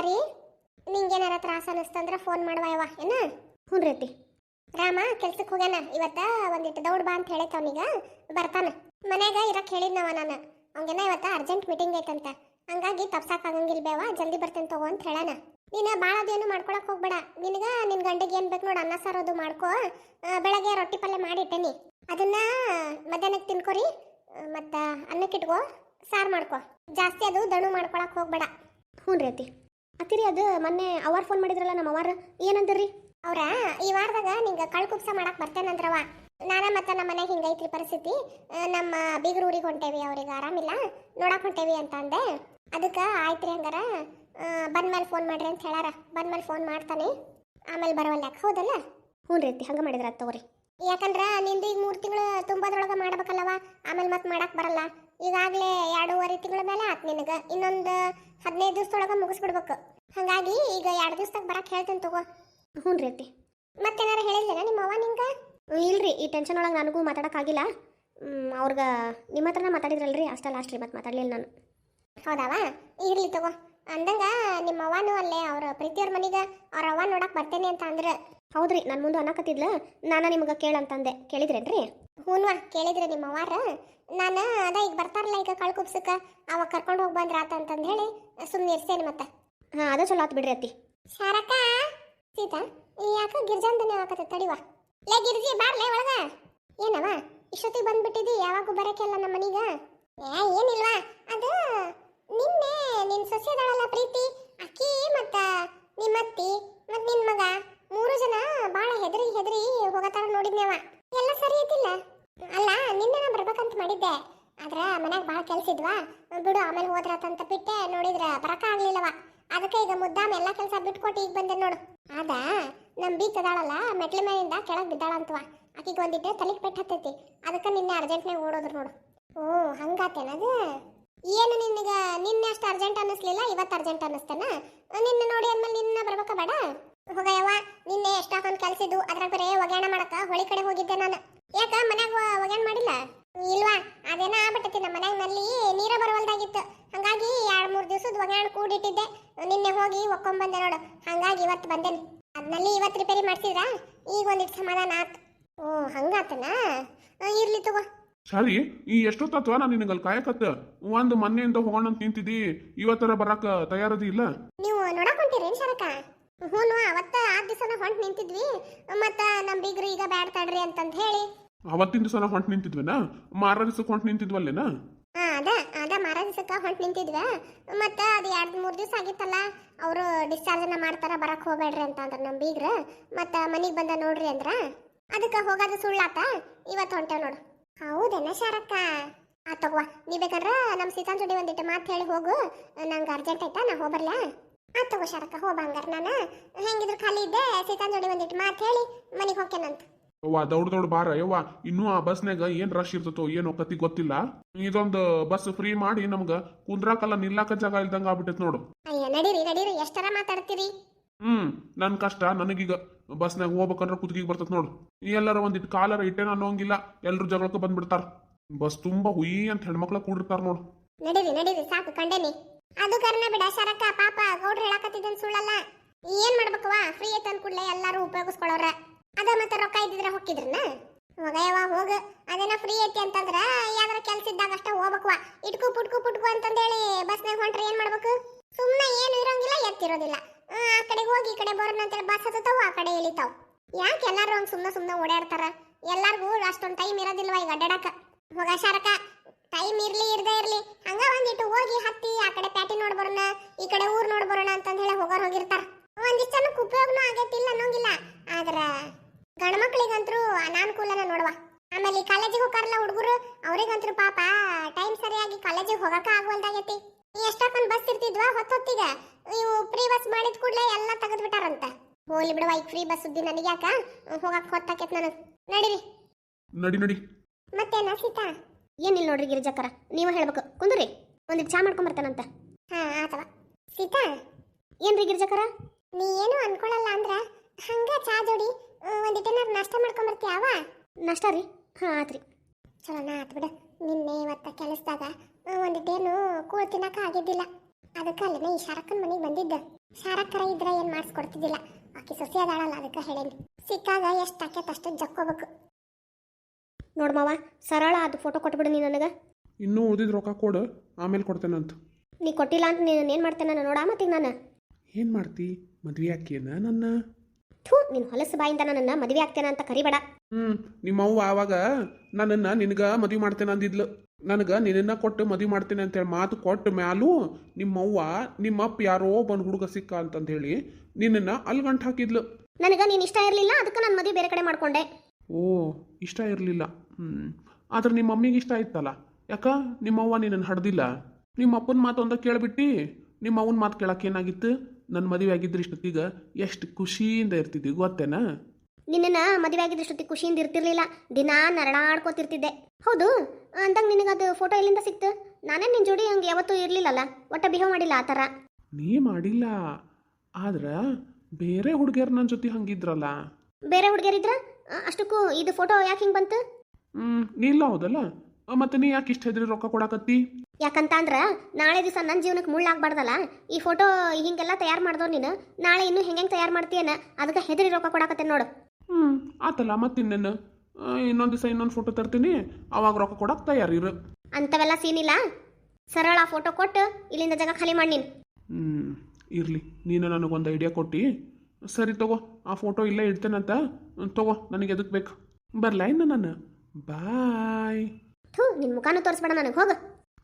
ಶಾರಿ ನಿಂಗೇನಾರ ತ್ರಾಸ ಅನಿಸ್ತಂದ್ರೆ ಫೋನ್ ಮಾಡುವ ಯವ್ವ ಏನ? ಹ್ಞೂ ರೀತಿ ರಾಮ ಕೆಲ್ಸಕ್ಕೆ ಹೋಗ್ಯಾನ. ಇವತ್ತ ಒಂದಿಟ್ಟು ದೌಡ್ ಬಾ ಅಂತ ಹೇಳೈತೆ ಅವನಿಗ. ಬರ್ತಾನ. ಮನ್ಯಾಗ ಇರಕ್ಕೆ ಹೇಳಿದ್ನವ ನಾನು. ಅವಂಗೇನ ಇವತ್ತ ಅರ್ಜೆಂಟ್ ಮೀಟಿಂಗ್ ಐತಂತ. ಹಂಗಾಗಿ ತಪ್ಸಾಕ್ ಆಗಂಗಿಲ್ಲ ಬೇವ ಜಲ್ದಿ ಬರ್ತೇನೆ ತಗೋ ಅಂತ ಹೇಳಾನ. ನೀನು ಭಾಳ ಅದೇನು ಮಾಡ್ಕೊಳಕ್ ಹೋಗ್ಬೇಡ. ನಿನಗ ನಿನ್ ಗಂಡಿಗೆ ಏನು ಬೇಕು ನೋಡು ಅನ್ನ ಸಾರು ಅದು ಮಾಡ್ಕೋ. ಬೆಳಗ್ಗೆ ರೊಟ್ಟಿ ಪಲ್ಯ ಮಾಡಿಟ್ಟೇನಿ ಅದನ್ನ ಮಧ್ಯಾಹ್ನಕ್ಕೆ ತಿನ್ಕೊರಿ. ಮತ್ತೆ ಮತ್ತ ಅನ್ನಕ್ಕೆ ಇಟ್ಕೋ ಸಾರು ಮಾಡ್ಕೋ. ಜಾಸ್ತಿ ಅದು ದಣು ಮಾಡ್ಕೊಳಕ್ ಹೋಗ್ಬೇಡ. ಹ್ಞೂ ರೀ ಅತ್ತಿ. ಅತ್ತಿರಿ ಅದು ಮೊನ್ನೆ ಅವರ್ ಫೋನ್ ಮಾಡಿದ್ರಲ್ಲ ನಮ್ಮ ಅವರ್ ಏನಂದ್ರಿ? ಅವ್ರ ಈ ವಾರದಾಗ ನಿಂಗೆ ಕಳ್ ಕುಪ್ಸ ಮಾಡಕ್ ಬರ್ತೇನಂದ್ರವ ನಾನ ಮತ್ತೆ ನಮ್ಮ ಮನೆಗೆ ಹಿಂಗೈತ್ರಿ ಪರಿಸ್ಥಿತಿ. ನಮ್ಮ ಬೀಗರ ಊರಿಗೆ ಹೊಂಟೇವಿ ಅವ್ರಿಗೆ ಆರಾಮಿಲ್ಲ. ನೋಡಕ್ ಹೊಂಟೇವಿ ಅಂತ ಅಂದೆ. ಅದಕ್ಕೆ ಆಯ್ತ್ರಿ ಹಂಗಾರ. ಬಂದ್ಮೇಲೆ ಫೋನ್ ಮಾಡ್ರಿ ಅಂತ ಹೇಳಾರ. ಬಂದ್ಮೇಲೆ ಫೋನ್ ಮಾಡ್ತಾನೆ. ಆಮೇಲೆ ಬರವಲ್ಲ ಯಾಕೆ ಹೌದಲ್ಲ? ಹ್ಞೂ ರೀ ಹಂಗೆ ಮಾಡಿದ್ರ ತಗೋರಿ. ಯಾಕಂದ್ರೆ ನಿಂದು ಈಗ ಮೂರು ತಿಂಗಳು ತುಂಬದ್ರೊಳಗೆ ಮಾಡ್ಬೇಕಲ್ಲವ ಆಮೇಲೆ ಮತ್ತೆ ಮಾಡಕ್ ಬರಲ್ಲ. ಈಗಾಗಲೇ ಎರಡೂವರೆ ತಿಂಗಳ ಮೇಲೆ ಆತ್ ನಿನಗೆ. ಇನ್ನೊಂದು ಹದಿನೈದು ದಿವಸದೊಳಗೆ ಮುಗಿಸ್ಬಿಡ್ಬೇಕು. ಹಾಗಾಗಿ ಈಗ ಎರಡು ದಿವ್ಸದಾಗ ಬರಕ್ಕೆ ಹೇಳ್ತೇನೆ ತಗೋ. ಹ್ಞೂ ರೀ ಅತ್ತಿ. ಮತ್ತೇನಾರು ಹೇಳಿಲ್ಲ ನಿಮ್ಮ ಅವ್ವ ನಿಂಗೆ? ಇಲ್ರಿ ಈ ಟೆನ್ಷನ್ ಒಳಗೆ ನನಗೂ ಮಾತಾಡೋಕ್ಕಾಗಿಲ್ಲ. ಅವ್ರಿಗೆ ನಿಮ್ಮ ಹತ್ರನೇ ಮಾತಾಡಿದ್ರಲ್ರಿ ಅಷ್ಟೇ ಲಾಸ್ಟ್ ರೀ ಮತ್ತೆ ಮಾತಾಡಲಿಲ್ಲ ನಾನು. ಹೌದಾವ? ಇರ್ಲಿ ತಗೋ. ಅಂದಂಗೆ ನಿಮ್ಮ ಅವ್ವನು ಅಲ್ಲೇ ಅವ್ರ ಪ್ರೀತಿಯವ್ರ ಮನೆಗೆ ಅವ್ರ ಅವ್ವ ನೋಡಕ್ಕೆ ಬರ್ತೇನೆ ಅಂತ ಅಂದ್ರ ಹೌದ್ರಿ ನನ್ನ ಮುಂದೆ ಅನ್ನಕತ್ತಿದ್ಲ ನಾನು ನಿಮ್ಗೆ ಕೇಳಂತಂದೆ ಕೇಳಿದ್ರೇನ್ರಿ? ಹೂನ್ವಾ ಕೇಳಿದ್ರೆ ನಿಮ್ಮ ಅವ್ವಾರ. ನಾನು ಅದ ಈಗ ಬರ್ತಾರಲ್ಲ ಈಗ ಕಳ್ಕುಪ್ಸಕ್ಕ ಅವ ಕರ್ಕೊಂಡು ಹೋಗಿ ಬಂದ್ರ ಆತ ಅಂತಂದು ಹೇಳಿ ಸುಮ್ಮನೆ ಇರ್ಸೇನೆ ಮತ್ತೆ. ಹಾಂ ಅದು ಚಲೋ ಆತ್ ಬಿಡ್ರಿ ಅತ್ತಿ. ಶಾರಕ ಸೀತಾ ಈ ಯಾಕ ಗಿರ್ಜಾಂದನೇ ಆಗತ್ತೆ ತಡಿವಾ? ಲೇ ಗಿರ್ಜಿ ಬಾರ್ಲೆ ಒಳಗ. ಏನವ ಇಷ್ಟೊತ್ತಿಗೆ ಬಂದ್ಬಿಟ್ಟಿದಿ ಯಾವಾಗೂ ಬರಕ್ಕೆಲ್ಲ ನಮ್ಮ ಮನೀಗ? ಏ ಏನಿಲ್ವಾ ಅದು ನಿನ್ನೆ ನಿನ್ ಸೊಸೆದಳಲ್ಲ ಪ್ರೀತಿ ಅಕ್ಕಿ ಮತ್ತ ನಿಮ್ಮತ್ತಿ ಮತ್ತೆ ನಿನ್ನ ಮಗ. ಮೂರು ಜನ ಬಾಳ ಹೆದರಿ ಹೆದರಿ ಹೋಗತಾರ ನೋಡಿದ್ನೇವ ಎಲ್ಲ ಸರಿ ಐತಿಲ್ಲ. ಅಲ್ಲ, ನಿನ್ನೆ ನಾ ಬರ್ಬೇಕಂತ ಮಾಡಿದ್ದೆ. ಆದ್ರ ಮನ್ಯಾಗ ಬಾಳ ಕೆಲ್ಸ ಇದ್ವಾ. ಬಿಡು, ಆಮೇಲೆ ಹೋದ್ರಾತಂತ ಬಿಟ್ಟೆ, ನೋಡಿದ್ರ ಬರಕ ಆಗ್ಲಿಲ್ಲವ. ಅದಕ್ಕೆ ಈಗ ಮುದ್ದಾಮ ಎಲ್ಲ ಕೆಲಸ ಬಿಟ್ಕೊಟ್ಟು ಈಗ ಬಂದೆ ನೋಡು. ಅದ ನಮ್ ಬೀಚ್ ಅದಾಳಲ್ಲ, ಮೆಟ್ಲ ಮೇಲಿಂದ ಕೆಳಗ್ ಬಿದ್ದಾಳಂತವ. ಆಕಿಗೆ ಒಂದಿಟ್ಟು ತಲೆಗೆ ಪೆಟ್ಟು ಹತ್ತೈತಿ. ಅದಕ್ಕೆ ನಿನ್ನೆ ಅರ್ಜೆಂಟ್ನಾಗ ಓಡೋದ್ರು ನೋಡು. ಓ ಹಂಗಾತೇನದು ಏನು ನಿನಗ ನಿನ್ನೆ ಅಷ್ಟು ಅರ್ಜೆಂಟ್ ಅನ್ನಿಸ್ಲಿಲ್ಲ, ಇವತ್ತು ಅರ್ಜೆಂಟ್ ಅನ್ನಿಸ್ತೇನ? ನಿನ್ನ ನೋಡಿ ಅಂದ್ಮೇಲೆ ನಿನ್ನ ಬರ್ಬೇಕಾ ಬೇಡ? ಹೋಗಯ್ಯವ್ವ ನಿನ್ನೆ ಎಷ್ಟಾಕೊಂದ್ ಕೆಲ್ಸಿದ್ದು ಅದ್ರಾಗ ಬರೇ ಒಗ್ಯಾಣ ಮಾಡಕ ಹೊಳಿ ಕಡೆ ಹೋಗಿದ್ದೆ ನಾನು. ಯಾಕ ಮನ್ಯಾಗ ಒಗ್ಯಾಣ ಮಾಡಿಲ್ಲ? ಇಲ್ವಾ ಅದೇನ ಆಗ್ಬಿಟ್ಟತಿ ನಮ್ಮ ಮನ್ಯಾಗ ನಲ್ಲಿ ನೀರ ಬರವಲ್ದಾಗಿತ್ತು. ಹಂಗಾಗಿ ಎರಡ್ ಮೂರ್ ದಿವಸದ ಒಗ್ಯಾಣ ಕೂಡಿಟ್ಟಿದ್ದೆ. ನಿನ್ನೆ ಹೋಗಿ ಒಕ್ಕೊಂಬಂದೆ ನೋಡು. ಹಂಗಾಗಿ ಇವತ್ತು ಬಂದೇನಿ. ಅದ್ನಲ್ಲಿ ಇವತ್ತು ರಿಪೇರಿ ಮಾಡ್ಸಿದ್ರ? ಈಗ ಒಂದಿಟ್ಟು ಸಮಾಧಾನ ಆತ್. ಓ ಹಂಗಾತನ? ಇರ್ಲಿ ತಗೋ. ಸರಿ ಈ ಎಷ್ಟೊತ್ತಾತ್ವ ನಾನು ನಿನಗೆ ಅಲ್ಲಿ ಕಾಯಕತ್ತ? ಒಂದು ಮೊನ್ನೆಯಿಂದ ಹೋಗೋಣ ಅಂತ ನಿಂತಿದ್ದಿ ಇವತ್ತರ ಬರಾಕ ತಯಾರದಿ ಇಲ್ಲ? ನೀವು ನೋಡಕ್ ಹೊಂಟಿರೇನ್ ಶರಕ? ಹ್ಞೂ ಅವತ್ತ ಆದ್ ದಿವಸನ ಹೊಂಟ್ ನಿಂತಿದ್ವಿ. ಮತ್ತ ನಮ್ ಬೀಗ್ರು ಈಗ ಬ್ಯಾಡ್ ತಡ್ರಿ ಅಂತಂದ್ ಹೇಳಿ. ಅವತ್ತಿನ ದಿವಸ ಹೊಂಟ್ ನಿಂತಿದ್ವೇನ? ಮಾರ ದಿವಸಕ್ಕೆ ಹೊಂಟ್ ನಿಂತಿದ್ವಲ್ಲೇನ? ಹಾ ಅದ ಅದ ಮಾರ ದಿವಸಕ್ಕ ಹೊಂಟ್ ನಿಂತಿದ್ವಿ. ಮತ್ತ ಅದು ಎರಡ್ ಮೂರ್ ದಿವಸ ಆಗಿತ್ತಲ್ಲ ಅವರು ಡಿಸ್ಚಾರ್ಜ್ ಮಾಡ್ತಾರ ಬರಕ್ ಹೋಗ್ಬೇಡ್ರಿ ಅಂತ ಅಂದ್ರ ನಮ್ ಬೀಗ್ರ. ಮತ್ತ ಮನಿಗ್ ಬಂದ ನೋಡ್ರಿ ಅಂದ್ರ ಅದಕ್ಕ ಹೋಗೋದು ಸುಳ್ಳಾತ ಇವತ್ತು ಹೊಂಟೇವ್ ನೋಡು. ಹೌದೇನ ಶಾರಕ್ಕ? ಆ ತಗೋ ನೀ ಬೇಕಂದ್ರ ನಮ್ಮ ಸೀತಾನ್ ಜೋಡಿ ಒಂದಿಟ್ಟು ಮಾತು ಹೇಳಿ ಹೋಗು. ನಂಗೆ ಅರ್ಜೆಂಟ್ ಆಯ್ತಾ ನಾ ಹೋಗ್ಬರ್ಲಾ ಆ ತಗೋ ಶಾರಕ್ಕ ಹೋಗ ಹಂಗಾರ ನಾನು. ಹೆಂಗಿದ್ರು ಖಾಲಿ ಇದ್ದೆ ಸೀತಾನ್ ಜೋಡಿ ಒಂದಿಟ್ಟು ಮಾತು ಹೇಳಿ ಮನೆಗೆ ಹೋಗ್ತೇನಂತ. ಯವ್ವ ದೌಡ್ ದೌಡ್ ಬಾರ ಯವ್ವ. ಇನ್ನೂ ಆ ಬಸ್ನಾಗ ಏನ್ ರಶ್ ಇರ್ತತೋ ಏನೋ ಕತಿ ಗೊತ್ತಿಲ್ಲ. ಇದೊಂದು ಬಸ್ ಫ್ರೀ ಮಾಡಿ ನಮ್ಗ ಕುಂದ್ರಾಕಲ್ಲ ನಿಲ್ಲಾಕ ಜಾಗ ಇಲ್ದಂಗ ಆಗ್ಬಿಟ್ಟೈತ್ ನೋಡು. ಅಯ್ಯ ನಡೀರಿ ನಡೀರಿ ಎಷ್ಟರ ಮಾತಾಡ್ತೀರಿ? ಹ್ಮ್ ನನ್ ಕಷ್ಟ ನನಗೀಗ ಬಸ್ನಾಗ ಹೋಗ್ಬೇಕಂದ್ರ ಕುತ್ತಿಗೆ ಬರ್ತತ್ ನೋಡು. ಎಲ್ಲರ ಒಂದಿಟ್ಟು ಕಾಲರ ಇಟ್ಟೇನ ಅನ್ನೋಂಗಿಲ್ಲ ಎಲ್ರು ಜಗಳಕ್ಕೆ ಬಂದ್ಬಿಡ್ತಾರ. ಬಸ್ ತುಂಬಾ ಹುಯಿ ಅಂತ ಹೆಣ್ಮಕ್ಳ ಕೂಡಿರ್ತಾರ ನೋಡು. ನಡೀರಿ ನಡೀರಿ ಸಾಕು ಕಂಡೇನಿ. ಅದು ಕರ್ನ ಬಿಡ, ಶರಕ್ಕ, ಪಾಪ, ಗೌಡ್ರು ಹೇಳಕತ್ತಿದ್ದನ್ ಸುಳ್ಳಲ್ಲ. ಏನ್ ಮಾಡ್ಬೇಕವ ಫ್ರೀ ಐತ್ ಕೂಡ್ಲೆ ಎಲ್ಲಾರು ಉಪಯೋಗಿಸ್ಕೊಳ್ಳೋರ ಅದ ಮತ್ತೆ ರೊಕ್ಕ ಇದ್ದಿದ್ರ ಹೊಕ್ಕಿದ್ರನ? ಹೋಗಯ್ಯವ ಹೋಗ. ಅದೇನ ಫ್ರೀ ಐತಿ ಅಂತಂದ್ರ ಯಾವ್ದಾರ ಕೆಲ್ಸ ಇದ್ದಾಗ ಅಷ್ಟ ಹೋಗ್ಬೇಕವ ಇಟ್ಕು, ಪುಟ್ಕು ಪುಟ್ಕು ಅಂತಂದೇಳಿ ಬಸ್ನಾಗ ಹೊಂಟ್ರೆ ಏನ್ ಮಾಡ್ಬೇಕು? ಸುಮ್ನೆ ಏನು ಇರಂಗಿಲ್ಲ, ಎತ್ತಿರೋದಿಲ್ಲ. ಆ ಕಡೆ ಹೋಗಿ, ಈ ಕಡೆ ಬರೋಣ ಅಂತೇಳಿ ಬಸ್ ಹತ್ತತಾವ ಆ ಕಡೆ ಇಳಿತಾವ. ಯಾಕೆ ಎಲ್ಲಾರು ಸುಮ್ಮನೆ ಸುಮ್ನೆ ಓಡಾಡ್ತಾರ? ಎಲ್ಲಾರ್ಗೂ ಅಷ್ಟೊಂದು ಟೈಮ್ ಇರೋದಿಲ್ವಾ ಈಗ ಅಡ್ಡಾಡಕ ಹೋಗ ಶಾರಕ ಟೈಮ್ ಇರ್ಲಿ ಇರ್ದೇ ಇರ್ಲಿ. ಹಂಗ ಒಂದಿಟ್ಟು ಹೋಗಿ ಹತ್ತಿ ಆ ಕಡೆ ಪ್ಯಾಟಿ ನೋಡ್ ಬರೋಣ ಈ ಕಡೆ ಊರ್ ನೋಡ್ ಬರೋಣ ಅಂತ ಹೇಳಿ ಹೋಗೋರ್ ಹೋಗಿರ್ತಾರ. ಒಂದಿಷ್ಟು ಜನಕ್ಕೆ ಉಪಯೋಗನೂ ಆಗೈತಿಲ್ಲ ಅನ್ನೋಂಗಿಲ್ಲ. ಆದ್ರ ಗಂಡ್ಮಕ್ಳಿಗಂತರೂ ಅನಾನುಕೂಲನ ನೋಡುವ. ಆಮೇಲೆ ಈ ಕಾಲೇಜಿಗೆ ಹೋಗಾರಲ್ಲ ಹುಡುಗರು ಅವ್ರಿಗಂತರೂ ಪಾಪ ಟೈಮ್ ಸರಿಯಾಗಿ ಕಾಲೇಜಿಗೆ ಹೋಗಕ ಆಗುವಲ್ದಾಗೈತಿ. ಎಷ್ಟೊಂದು ಬಸ್ ಇರ್ತಿದ್ವಾ? ಹೊತ್ತೊತ್ತಿಗ ಇವು ಫ್ರೀ ಬಸ್ ಮಾಡಿದ ಕೂಡಲೇ ಎಲ್ಲ ತೆಗೆದು ಬಿಟ್ಟಾರಂತ ಹೋಗ್ಲಿ ಬಿಡುವ ಈಗ ಫ್ರೀ ಬಸ್ ಸುದ್ದಿ ನನಗೆ ಯಾಕ ಹೋಗಕ್ ಹೊತ್ತಾಕೈತ್ ನನಗೆ. ನಡೀರಿ. ನಡಿ ನಡಿ. ಮತ್ತೇನ ಸೀತಾ? ಏನಿಲ್ಲ ನೋಡ್ರಿ ಗಿರಿಜಕ್ಕರ ನೀವು ಹೇಳ್ಬೇಕು. ಕುಂದ್ರಿ. ಒಂದು ಚಾ ಮಾಡ್ಕೊಂಬರ್ತಾನಂತ. ಹಾ ಆತವ. ಸೀತಾ? ಏನ್ರಿ ಗಿರಿಜಕ್ಕರ ನೀ ಏನು ಅನ್ಕೊಳಲ್ಲ ಅಂದ್ರ ಹಂಗ ಚಾ ಜೋಡಿ ಒಂದಿಟ್ಟೇನಾರ ನಾಷ್ಟ ಮಾಡ್ಕೊಂಬರ್ತೀಯಾವ? ನಾಷ್ಟ ರೀ. ಹಾಂ ಆತ್ರಿ. ಚಲೋನ ಆತ್ ಬಿಡು. ನಿನ್ನೆ ಇವತ್ತ ಕೆಲಸದಾಗ ಒಂದಿಟ್ಟೇನು ಕೂಳ್ ತಿನ್ನಕ ಆಗಿದ್ದಿಲ್ಲ. ಅದಕ್ಕೆ ಅಲ್ಲಿನ ಈ ಶಾರಕ್ಕನ ಮನೆಗೆ ಬಂದಿದ್ದ. ಶಾರಕ್ಕರ ಇದ್ರೆ ಏನ್ ಮಾಡಿಸ್ಕೊಡ್ತಿದ್ದಿಲ್ಲ ಆಕಿ ಸೊಸೆ ಅದಾಳಲ್ಲ ಅದಕ್ಕೆ ಹೇಳೇನಿ. ಸಿಕ್ಕಾಗ ಎಷ್ಟು ಆಕೇತ್ ಅಷ್ಟು ಜಕ್ಕೋಬೇಕು. ನೋಡ್ ಮಾವ ಸರಳ ಅದು ಫೋಟೋ ಕೊಟ್ಬಿಡು ನೀ ನನಗೆ. ಇನ್ನೂ ಉಳಿದಿದ್ದು ರೊಕ್ಕ ಕೊಡು ಆಮೇಲೆ ಕೊಡ್ತೇನಂತ. ನೀ ಕೊಟ್ಟಿಲ್ಲ ಅಂತ ನೀನು ಏನು ಮಾಡ್ತೇನೆ ನಾನು ನೋಡ ಮತ್ತೀಗ ನಾನು. ಏನು ಮಾಡ್ತಿ? ಮದ್ವೆ ಆಕಿಯನ ನನ್ನ? ಥೂ ನಿನ್ನ ಹೊಲಸು ಬಾಯಿಂದ ನನ್ನ ಮದುವೆ ಆಗ್ತೇನೆ ಅಂತ ಕರಿಬೇಡ. ಹ್ಞೂ ನಿಮ್ಮವ್ವ ಆವಾಗ ನನ್ನನ್ನು ನಿನಗೆ ಮದುವೆ ಮಾಡ್ತೇನೆ ಅಂದಿದ್ಲು. ನನಗೆ ನಿನ್ನ ಕೊಟ್ಟು ಮದುವೆ ಮಾಡ್ತೇನೆ ಅಂತೇಳಿ ಮಾತು ಕೊಟ್ಟ ಮ್ಯಾಲೂ ನಿಮ್ಮವ್ವ ನಿಮ್ಮಪ್ಪ ಯಾರೋ ಬಂದು ಹುಡುಗ ಸಿಕ್ಕ ಅಂತಂದು ಹೇಳಿ ನಿನ್ನನ್ನು ಅಲ್ಲಿ ಗಂಟು ಹಾಕಿದ್ಲು. ನನಗೆ ನೀನು ಇಷ್ಟ ಇರಲಿಲ್ಲ ಅದಕ್ಕೆ ನಾನು ಮದುವೆ ಬೇರೆ ಕಡೆ ಮಾಡ್ಕೊಂಡೆ. ಓ ಇಷ್ಟ ಇರಲಿಲ್ಲ. ಹ್ಞೂ ಆದ್ರೆ ನಿಮ್ಮ ಮಮ್ಮಿಗೆ ಇಷ್ಟ ಆಯ್ತಲ್ಲ. ಯಾಕ? ನಿಮ್ಮವ್ವ ನಿನ್ನನ್ನು ಹಡ್ದಿಲ್ಲ. ನಿಮ್ಮ ಅಪ್ಪನ ಮಾತು ಒಂದ ಕೇಳಿಬಿಟ್ಟು ನಿಮ್ಮ ಅವನ ಮಾತು ಕೇಳಕ್ಕೆ ಏನಾಗಿತ್ತು? ನನ್ನ ಮದುವೆ ಆಗಿದ್ರೆ ಇಷ್ಟೊತ್ತಿಗೆ ಎಷ್ಟು ಖುಷಿಯಿಂದ ಇರ್ತಿದ್ವಿ ಗೊತ್ತೇನಾ? ನಿನ್ನ ಮದುವೆ ಆಗಿದ್ದಷ್ಟೊತ್ತಿಗೆ ಖುಷಿಯಿಂದ ಇರ್ತಿರ್ಲಿಲ್ಲ. ದಿನಾ ನರಳಾಡ್ಕೋತಿರ್ತಿದ್ದೆ. ಹೌದು ಅಂದಂಗೆ ನಿನಗದು ಫೋಟೋ ಎಲ್ಲಿಂದ ಸಿಕ್ತು? ನಾನೇ ನಿನ್ನ ಜೋಡಿ ಹಂಗೆ ಯಾವತ್ತೂ ಇರಲಿಲ್ಲಲ್ಲ. ಒಟ್ಟ ಬಿಹೇವ್ ಮಾಡಿಲ್ಲ ಆ ಥರ. ನೀ ಮಾಡಿಲ್ಲ. ಆದ್ರೆ ಬೇರೆ ಹುಡುಗಿಯರು ನನ್ನ ಜೊತೆ ಹಂಗಿದ್ರಲ್ಲ? ಬೇರೆ ಹುಡುಗಿಯರಿದ್ರ ಅಷ್ಟಕ್ಕೂ ಇದು ಫೋಟೋ ಯಾಕೆ ಹಿಂಗೆ ಬಂತು? ಹ್ಮ್. ನೀ ಇಲ್ಲ ಹೌದಲ್ಲ ಮತ್ತೆ ನೀ ಯಾಕೆ ಇಷ್ಟ ಹೆದ್ರಿ ರೊಕ್ಕ ಕೊಡಾಕತ್ತಿ? ಯಾಕಂತ ಅಂದ್ರ ನಾಳೆ ದಿವಸ ನನ್ನ ಜೀವನಕ್ಕೆ ಮುಳ್ಳಾಗ್ಬಾರ್ದಲ್ಲ ಈ ಫೋಟೋ ಹಿಂಗೆಲ್ಲ ತಯಾರು ಮಾಡ್ದೋ ನೀನು. ನಾಳೆ ಇನ್ನು ಹೆಂಗೆ ತಯಾರು ಮಾಡ್ತೀಯನ? ಅದಕ್ಕೆ ಹೆದರಿ ರೊಕ್ಕ ಕೊಡಾಕತ್ತೆ ನೋಡು. ಹ್ಮ್ ಆತಲ್ಲ ಮತ್ತಿನ್ನೇನು ಇನ್ನೊಂದು ದಿವಸ ಇನ್ನೊಂದು ಫೋಟೋ ತರ್ತೀನಿ. ಅವಾಗ ರೊಕ್ಕ ಕೊಡಕ್ಕೆ ತಯಾರಿರು ಅಂಥವೆಲ್ಲ ಸೀನಿಲ್ಲ ಸರಳ ಫೋಟೋ ಕೊಟ್ಟು ಇಲ್ಲಿಂದ ಜಾಗ ಖಾಲಿ ಮಾಡಿ ನೀನು. ಹ್ಮ್ ಇರ್ಲಿ. ನೀನು ನನಗೊಂದು ಐಡಿಯಾ ಕೊಟ್ಟಿ. ಸರಿ ತಗೋ. ಆ ಫೋಟೋ ಇಲ್ಲ ಇಡ್ತೇನಂತ. ತಗೋ ನನಗೆ ಎದಕ್ಕೆ ಬೇಕು ಬರ್ಲಾ ಇನ್ನು ನಾನು? ಬಾಯ್. ಥೂ ನಿನ್ನ ಮುಖಾನು ತೋರಿಸ್ಬೇಡ ನನಗೆ ಹೋಗು.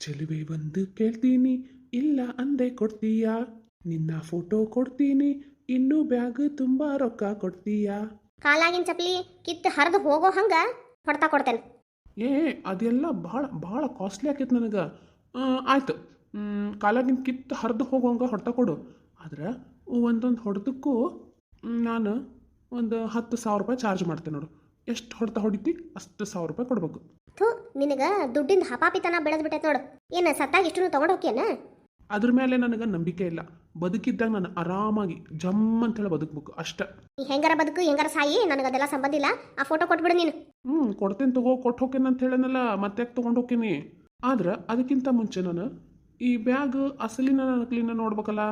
ಚೆಲುವೆ ಬಂದು ಕೇಳ್ತೀನಿ ಇಲ್ಲ ಅಂದೆ ಕೊಡ್ತೀಯಾ? ನಿನ್ನ ಫೋಟೋ ಕೊಡ್ತೀನಿ ಇನ್ನೂ ಬ್ಯಾಗ್ ತುಂಬಾ ರೊಕ್ಕ ಕೊಡ್ತೀಯಾ? ಕಾಲಾಗಿನ ಚಪ್ಲಿ ಕಿತ್ತು ಹರಿದು ಹೋಗೋ ಹಂಗ ಹೊಡ್ತಾ ಕೊಡ್ತೇನೆ. ಏ ಅದೆಲ್ಲ ಭಾಳ ಭಾಳ ಕಾಸ್ಟ್ಲಿ ಆಕೈತೆ ನನಗೆ. ಆಯ್ತು. ಕಾಲಾಗಿನ ಕಿತ್ತು ಹರಿದು ಹೋಗೋಂಗ ಹೊಡ್ತಾ ಕೊಡು. ಆದ್ರೆ ಒಂದೊಂದು ಹೊಡೆದಕ್ಕೂ ನಾನು ಒಂದು ಹತ್ತು ಸಾವಿರ ರೂಪಾಯಿ ಚಾರ್ಜ್ ಮಾಡ್ತೇನೆ ನೋಡು. ಎಷ್ಟು ಹೊಡೆತ ಹೊಡಿತಿ? ಅಷ್ಟು ಸಾವಿರ ರೂಪಾಯಿ ಕೊಡ್ಬೇಕು. ಥೂ ನಿನಗೆ ದುಡ್ಡಿಂದ ಹಪಾಪಿತನ ಬೆಳೆದ್ಬಿಟ್ಟೈತೆ ನೋಡು. ಏನು ಸತ್ತಾಗ ಇಷ್ಟು ತೊಗೊಂಡು ಹೋಗ್ಯನ ಅದ್ರ ಮೇಲೆ ನನಗೆ ನಂಬಿಕೆ ಇಲ್ಲ. ಬದುಕಿದ್ದಾಗ ನಾನು ಆರಾಮಾಗಿ ಜಮ್ ಅಂತೇಳಿ ಬದುಕಬೇಕು ಅಷ್ಟೇ. ನೀ ಹೆಂಗಾರ ಬದುಕು ಹೆಂಗಾರ ಸಾಯಿ ನನಗೆ ಅದೆಲ್ಲ ಸಂಬಂಧ ಇಲ್ಲ. ಆ ಫೋಟೋ ಕೊಟ್ಬಿಡು ನೀನು. ಹ್ಞೂ ಕೊಡ್ತೇನೆ ತಗೋ ಕೊಟ್ಟು ಹೋಗ್ಯನ ಅಂತ ಹೇಳನಲ್ಲ ಮತ್ತೆ ಯಾಕೆ ತೊಗೊಂಡು ಹೋಗ್ತೀನಿ? ಆದ್ರೆ ಅದಕ್ಕಿಂತ ಮುಂಚೆ ನಾನು ಈ ಬ್ಯಾಗ್ ಅಸಲಿನ ನಕಲಿನ ನೋಡ್ಬೇಕಲ್ಲ.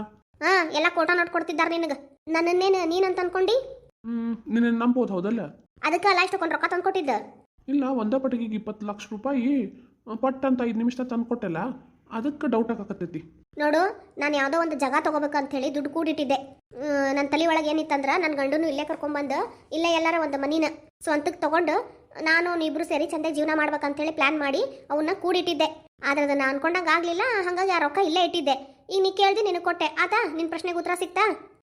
ಹಾ ಎಲ್ಲ ಫೋಟೋ ನೋಡ್ಕೊಡ್ತಿದ್ದಾರೆ ನಿನಗೆ. ನನ್ನನ್ನೇನು ನೀನಂತ ಅನ್ಕೊಂಡಿ? ಹ್ಞೂ ನಿನ್ನ ನಂಬೋದು ಹೌದಲ್ಲ? ಅದಕ್ಕೆ ಅಲ್ಲ ಕೊಂಡು ರೊಕ್ಕ ತಂದು ಕೊಟ್ಟಿದ್ದ. ಇಲ್ಲ ಒಂದೇ ಪಟ್ಟಿಗೆ ಇಪ್ಪತ್ತು ಲಕ್ಷ ರೂಪಾಯಿ ಪಟ್ ಅಂತ ಐದು ನಿಮಿಷ ತಂದು ಕೊಟ್ಟಲ್ಲ ಅದಕ್ಕೆ ಡೌಟ್ ಆಗಾಕತ್ತೈತಿ. ನೋಡು ನಾನು ಯಾವುದೋ ಒಂದು ಜಾಗ ತಗೋಬೇಕಂತ ಹೇಳಿ ದುಡ್ಡು ಕೂಡಿಟ್ಟಿದ್ದೆ. ನನ್ನ ತಲೆ ಒಳಗೆ ಏನಿತ್ತಂದ್ರೆ ನನ್ನ ಗಂಡನು ಇಲ್ಲೇ ಕರ್ಕೊಂಬಂದು ಇಲ್ಲೇ ಎಲ್ಲಾರ ಒಂದು ಮನಿನ ಸ್ವಂತಕ್ಕೆ ತಗೊಂಡು ನಾನು ಇಬ್ರು ಸೇರಿ ಚಂದ ಜೀವನ ಮಾಡ್ಬೇಕಂತೇಳಿ ಪ್ಲಾನ್ ಮಾಡಿ ಅವನ್ನ ಕೂಡಿಟ್ಟಿದ್ದೆ. ಆದ್ರೆ ಅದನ್ನ ಅನ್ಕೊಂಡಂಗೆ ಆಗಲಿಲ್ಲ ಹಾಗಾಗಿ ಆ ರೊಕ್ಕ ಇಲ್ಲೇ ಇಟ್ಟಿದ್ದೆ. ಈಗ ನೀ ಕೇಳ್ದಿ ನಿನಗೆ ಕೊಟ್ಟೆ. ಆತ ನಿನ್ನ ಪ್ರಶ್ನೆಗೆ ಉತ್ತರ ಸಿಕ್ತಾ